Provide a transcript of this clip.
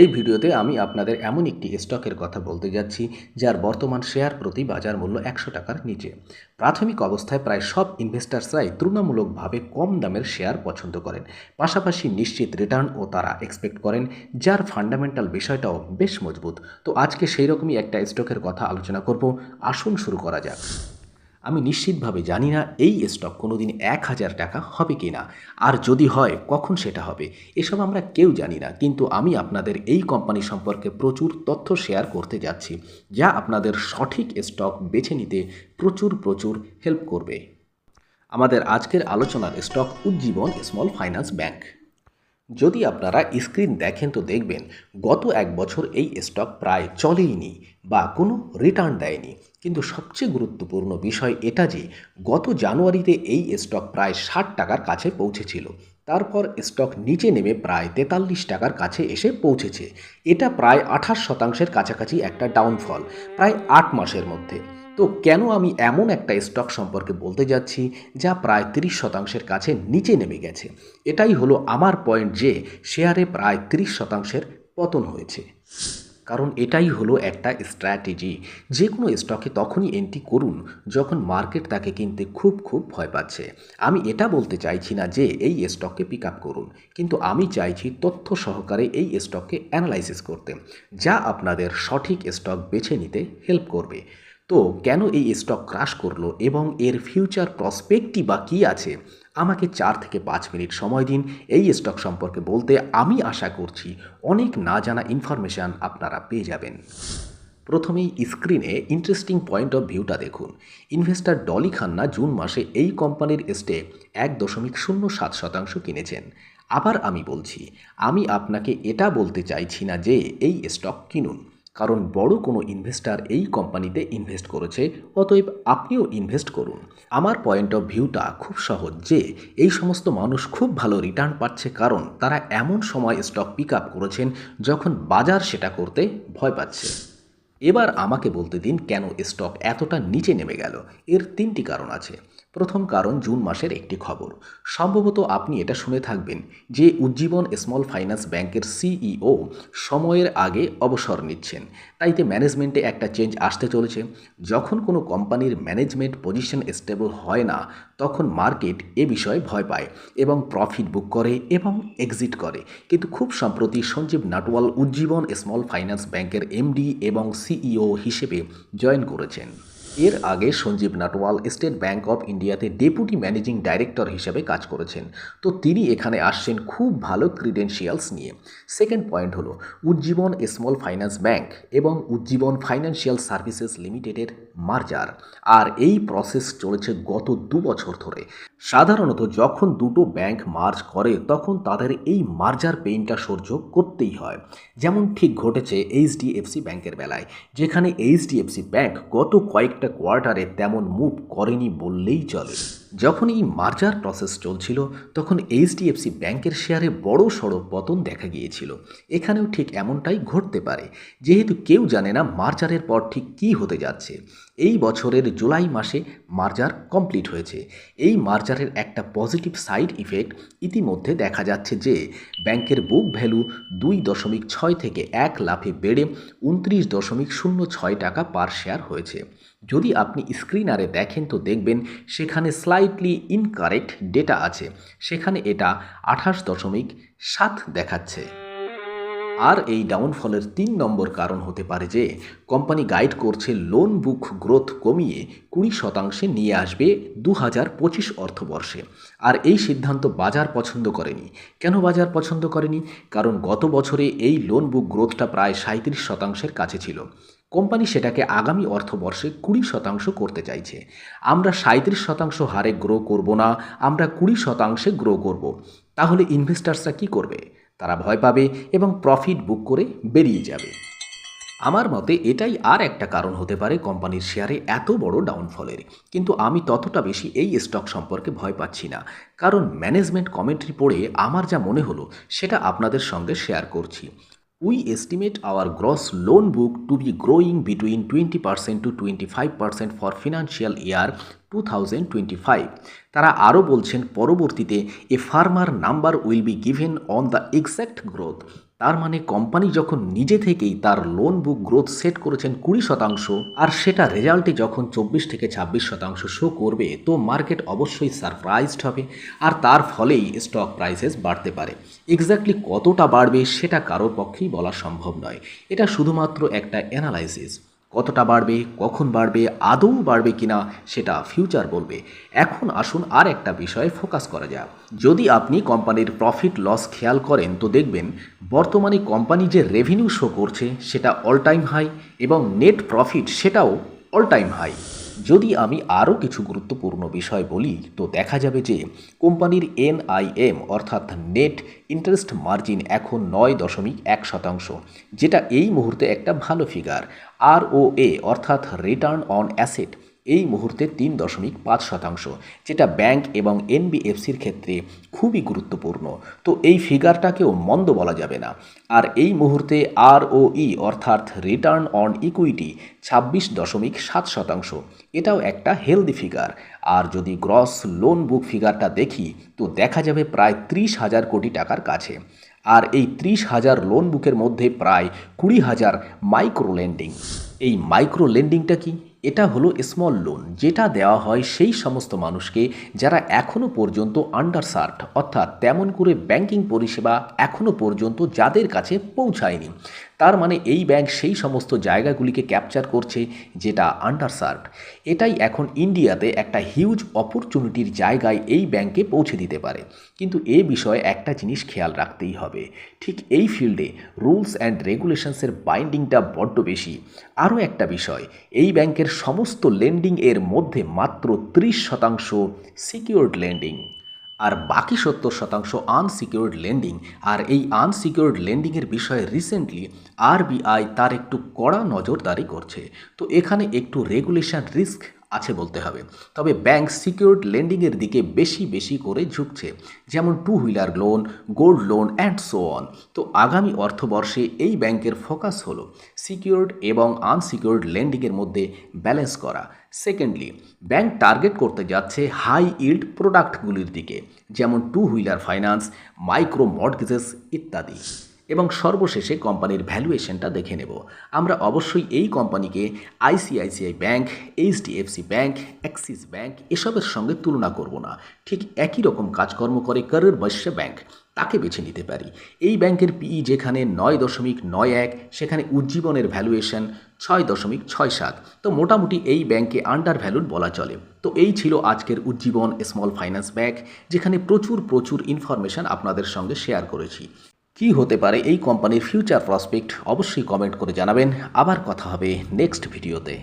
এই ভিডিওতে আমি আপনাদের এমন একটি স্টকের কথা বলতে যাচ্ছি, যার বর্তমান শেয়ার প্রতি বাজার মূল্য একশো টাকার নিচে। প্রাথমিক অবস্থায় প্রায় সব ইনভেস্টার্সরাই তুলনামূলকভাবে কম দামের শেয়ার পছন্দ করেন। পাশাপাশি নিশ্চিত রিটার্ন ও তারা এক্সপেক্ট করেন, যার ফান্ডামেন্টাল বিষয়টাও বেশ মজবুত। তো আজকে সেই রকমই একটা স্টকের কথা আলোচনা করব। আসুন শুরু করা যাক। আমি নিশ্চিতভাবে জানি না এই স্টক কোনো দিন এক হাজার টাকা হবে কি না। আর যদি হয়, কখন সেটা হবে? এসব আমরা কেউ জানি না। কিন্তু আমি আপনাদের এই কোম্পানি সম্পর্কে প্রচুর তথ্য শেয়ার করতে যাচ্ছি, যা আপনাদের সঠিক স্টক বেছে নিতে প্রচুর প্রচুর হেল্প করবে। আমাদের আজকের আলোচনার stock Ujjivan small finance bank যদি আপনারা স্ক্রিন দেখেন তো দেখবেন, গত এক বছর এই স্টক প্রায় চলেইনি বা কোনো রিটার্ন দেয়নি। কিন্তু সবচেয়ে গুরুত্বপূর্ণ বিষয় এটা যে, গত জানুয়ারিতে এই স্টক প্রায় ষাট টাকার কাছে পৌঁছেছিল। তারপর স্টক নিচে নেমে প্রায় তেতাল্লিশ টাকার কাছে এসে পৌঁছেছে। এটা প্রায় আঠাশ শতাংশের কাছাকাছি একটা ডাউনফল প্রায় আট মাসের মধ্যে। তো কেন আমি এমন একটা স্টক সম্পর্কে বলতে যাচ্ছি যা প্রায় তিরিশ শতাংশের কাছে নিচে নেমে গেছে? এটাই হলো আমার পয়েন্ট যে শেয়ারে প্রায় তিরিশ শতাংশের পতন হয়েছে। কারণ এটাই হলো একটা স্ট্র্যাটেজি যে কোনো স্টকে তখনই এন্ট্রি করুন যখন মার্কেট তাকে কিনতে খুব খুব ভয় পাচ্ছে। আমি এটা বলতে চাইছি না যে এই স্টককে পিক আপ করুন, কিন্তু আমি চাইছি তথ্য সহকারে এই স্টককে অ্যানালাইসিস করতে, যা আপনাদের সঠিক স্টক বেছে নিতে হেল্প করবে। তো কেন এই স্টক ক্রাশ করল এবং এর ফিউচার প্রসপেক্টই বা কী আছে? আমাকে চার থেকে পাঁচ মিনিট সময় দিন, এই স্টক সম্পর্কে বলতে আমি আশা করছি অনেক না জানা ইনফরমেশান আপনারা পেয়ে যাবেন। প্রথমেই স্ক্রিনে ইন্টারেস্টিং পয়েন্ট অফ ভিউটা দেখুন। ইনভেস্টর ডলি খান্না জুন মাসে এই কোম্পানির স্টেক এক দশমিক শূন্য সাত শতাংশ কিনেছেন। আবার আমি বলছি, আমি আপনাকে এটা বলতে চাইছি না যে এই স্টক কিনুন। কারণ বড় কোনো ইনভেস্টার এই কোম্পানিতে ইনভেস্ট করেছে, অতএব আপনিও ইনভেস্ট করুন। আমার পয়েন্ট অফ ভিউটা খুব সহজ যে, এই সমস্ত মানুষ খুব ভালো রিটার্ন পাচ্ছে কারণ তারা এমন সময় স্টক পিক আপ করেছেন যখন বাজার সেটা করতে ভয় পাচ্ছে। এবার আমাকে বলতে দিন কেন স্টক এতটা নিচে নেমে গেল। এর তিনটি কারণ আছে। প্রথম কারণ জুন মাসের একটি খবর। সম্ভবত আপনি এটা শুনে থাকবেন যে উজ্জীবন স্মল ফাইন্যান্স ব্যাংকের সিইও সময়ের আগে অবসর নিচ্ছেন। তাইতে ম্যানেজমেন্টে একটা চেঞ্জ আসতে চলেছে। যখন কোনো কোম্পানির ম্যানেজমেন্ট পজিশন স্টেবল হয় না, তখন মার্কেট এ বিষয়ে ভয় পায় এবং প্রফিট বুক করে এবং এক্সিট করে। কিন্তু খুব সম্প্রতি সঞ্জীব নাটওয়াল উজ্জীবন স্মল ফাইন্যান্স ব্যাংকের এমডি এবং সিইও হিসেবে জয়েন করেছেন। এর আগে Sanjeev Natwal state bank of ইন্ডিয়াতে ডেপুটি ম্যানেজিং ডাইরেক্টর হিসেবে কাজ করেছেন। তো তিনি এখানে আসছেন খুব ভালো ক্রিডেন্সিয়ালস নিয়ে। সেকেন্ড পয়েন্ট হলো, উজ্জীবন স্মল ফাইন্যান্স ব্যাংক এবং উজ্জীবন ফাইন্যান্সিয়াল সার্ভিসেস লিমিটেডের মার্জার। আর এই প্রসেস চলেছে গত দু বছর ধরে। সাধারণত যখন দুটো ব্যাংক মার্জ করে, তখন তাদের এই মার্জার পেইনটা সহ্য করতেই হয়। যেমন ঠিক ঘটেছে এইচডিএফসি ব্যাংকের বেলায়, যেখানে এইচডিএফসি ব্যাংক গত কয়েকটা কোয়ার্টারে তেমন মুভ করেনি বললেই চলে। যখন এই মার্জার প্রসেস চলছিল, তখন এইচডিএফসি ব্যাংকের শেয়ারে বড় সড়ো পতন দেখা গিয়েছিল। এখানেও ঠিক এমনটাই ঘটতে পারে, যেহেতু কেউ জানে না মার্জারের পর ঠিক কী হতে যাচ্ছে। এই বছরের জুলাই মাসে মার্জার কমপ্লিট হয়েছে। এই মার্জারের একটা পজিটিভ সাইড ইফেক্ট ইতিমধ্যে দেখা যাচ্ছে যে, ব্যাংকের বুক ভ্যালু দুই দশমিক ছয় থেকে এক লাফে বেড়ে উনত্রিশ দশমিক শূন্য ছয় টাকা পার শেয়ার হয়েছে। যদি আপনি স্ক্রিনারে দেখেন তো দেখবেন, সেখানে স্লাইটলি ইনকারেক্ট ডেটা আছে। সেখানে এটা আঠাশ দশমিক সাত দেখাচ্ছে। আর এই ডাউনফলের তিন নম্বর কারণ হতে পারে যে কোম্পানি গাইড করছে লোন বুক গ্রোথ কমিয়ে কুড়ি শতাংশে নিয়ে আসবে দু হাজার পঁচিশ অর্থবর্ষে। আর এই সিদ্ধান্ত বাজার পছন্দ করেনি। কেন বাজার পছন্দ করেনি? কারণ গত বছরে এই লোন বুক গ্রোথটা প্রায় সাঁত্রিশ শতাংশের কাছে ছিল। কোম্পানি সেটাকে আগামী অর্থবর্ষে কুড়ি শতাংশ করতে চাইছে। আমরা সাঁত্রিশ শতাংশ হারে গ্রো করব না, আমরা কুড়ি শতাংশে গ্রো করব। তাহলে ইনভেস্টার্সরা কী করবে? তারা ভয় পাবে এবং প্রফিট বুক করে বেরিয়ে যাবে। আমার মতে এটাই আর একটা কারণ হতে পারে কোম্পানির শেয়ারে এত বড় ডাউনফলের কিন্তু আমি ততটা বেশি এই স্টক সম্পর্কে ভয় পাচ্ছি না। কারণ ম্যানেজমেন্ট কমেন্ট্রি পড়ে আমার যা মনে হলো, সেটা আপনাদের সঙ্গে শেয়ার করছি। To be growing between twenty percent to twenty five percent for financial year two thousand twenty five তারা আরও বলছেন, পরবর্তীতে a firmer number will be given on the exact growth তার মানে কোম্পানি যখন নিজে থেকেই তার লোন বুক গ্রোথ সেট করেছেন কুড়ি শতাংশ, আর সেটা রেজাল্টে যখন চব্বিশ থেকে ছাব্বিশ শতাংশ শো করবে, তো মার্কেট অবশ্যই সারপ্রাইজড হবে, আর তার ফলেই স্টক প্রাইসেস বাড়তে পারে। এক্স্যাক্টলি কতটা বাড়বে সেটা কারোর পক্ষেই বলা সম্ভব নয়। এটা শুধুমাত্র একটা অ্যানালাইসিস কতটা বাড়বে, কখন বাড়বে, আদৌ বাড়বে কিনা সেটা ফিউচার বলবে। এখন আসুন আর একটা বিষয়ে ফোকাস করা যাক। যদি আপনি কোম্পানির প্রফিট লস খেয়াল করেন, তো দেখবেন বর্তমানে কোম্পানি যে রেভিনিউ শো করছে, সেটা অল টাইম হাই এবং নেট প্রফিট সেটাও অল টাইম হাই যদি আমি আরও কিছু গুরুত্বপূর্ণ বিষয় বলি, তো দেখা যাবে যে কোম্পানির এনআইএম অর্থাৎ নেট ইন্টারেস্ট মার্জিন এখন নয় দশমিক এক শতাংশ, যেটা এই মুহূর্তে একটা ভালো ফিগার আর ও এ অর্থাৎ রিটার্ন অন অ্যাসেট এই মুহূর্তে তিন দশমিক পাঁচ শতাংশ, যেটা ব্যাংক এবং এনবিএফসির ক্ষেত্রে খুবই গুরুত্বপূর্ণ। তো এই ফিগারটাকেও মন্দ বলা যাবে না। আর এই মুহূর্তে আর ও ই অর্থাৎ রিটার্ন অন ইকুইটি ছাব্বিশ দশমিক সাত শতাংশ, এটাও একটা হেলদি ফিগার আর যদি গ্রস লোন বুক ফিগারটা দেখি, তো দেখা যাবে প্রায় ত্রিশ হাজার কোটি টাকার কাছে। আর এই ত্রিশ হাজার লোন বুকের মধ্যে প্রায় কুড়ি হাজার মাইক্রো লেন্ডিং এই মাইক্রো লেন্ডিংটা কি? এটা হলো স্মল লোন যেটা দেওয়া হয় সেই সমস্ত মানুষকে যারা এখনও পর্যন্ত আন্ডারসার্ট অর্থাৎ তেমন করে ব্যাংকিং পরিষেবা এখনও পর্যন্ত যাদের কাছে পৌঁছায়নি। তার মানে এই ব্যাংক সেই সমস্ত জায়গাগুলিকে ক্যাপচার করছে যেটা আন্ডার সার্ট এটাই এখন ইন্ডিয়াতে একটা হিউজ অপরচুনিটির জায়গায় এই ব্যাংকে পৌঁছে দিতে পারে। কিন্তু এ বিষয়ে একটা জিনিস খেয়াল রাখতেই হবে। ঠিক এই ফিল্ডে রুলস অ্যান্ড রেগুলেশনসের বাইন্ডিংটা বড্ড বেশি। আরও একটা বিষয়, এই ব্যাংকের সমস্ত লেন্ডিং এর মধ্যে মাত্র ত্রিশ শতাংশ সিকিউরড লেন্ডিং আর বাকি সত্তর শতাংশ আনসিকিউর্ড লেন্ডিং আর এই আনসিকিউর্ড লেন্ডিংয়ের বিষয়ে রিসেন্টলি আরবিআই তার একটু কড়া নজরদারি করছে। তো এখানে একটু রেগুলেশন রিস্ক আছে বলতে হবে। তবে ব্যাংক সিকিউরড লেন্ডিংয়ের দিকে বেশি বেশি করে ঝুঁকছে, যেমন two wheeler loan gold loan and so on তো আগামী অর্থবর্ষে এই ব্যাংকের ফোকাস হলো সিকিউরড এবং আনসিকিউরড লেন্ডিংয়ের মধ্যে ব্যালেন্স করা। সেকেন্ডলি ব্যাংক টার্গেট করতে যাচ্ছে হাই ইল্ড প্রোডাক্টগুলির দিকে, যেমন two wheeler finance micro mortgages ইত্যাদি। এবং সর্বশেষে কোম্পানির ভ্যালুয়েশনটা দেখে নেব। আমরা অবশ্যই এই কোম্পানিকে ICICI bank, HDFC bank, Axis bank এসবের সঙ্গে তুলনা করব না। ঠিক একই রকম কাজকর্ম করে করের বৈশ্য ব্যাংক, তাকে বেছে নিতে পারি। এই ব্যাংকের পিই যেখানে নয় দশমিক নয় এক, সেখানে উজ্জীবনের ভ্যালুয়েশন ছয় দশমিক ছয় সাত। তো মোটামুটি এই ব্যাংকে আন্ডার ভ্যালুড বলা চলে। তো এই ছিল আজকের উজ্জীবন স্মল ফাইন্যান্স ব্যাংক, যেখানে প্রচুর প্রচুর ইনফরমেশন আপনাদের সঙ্গে শেয়ার করেছি। কি হতে পারে এই কোম্পানির ফিউচার প্রসপেক্ট অবশ্যই কমেন্ট করে জানাবেন। আবার কথা হবে নেক্সট ভিডিওতে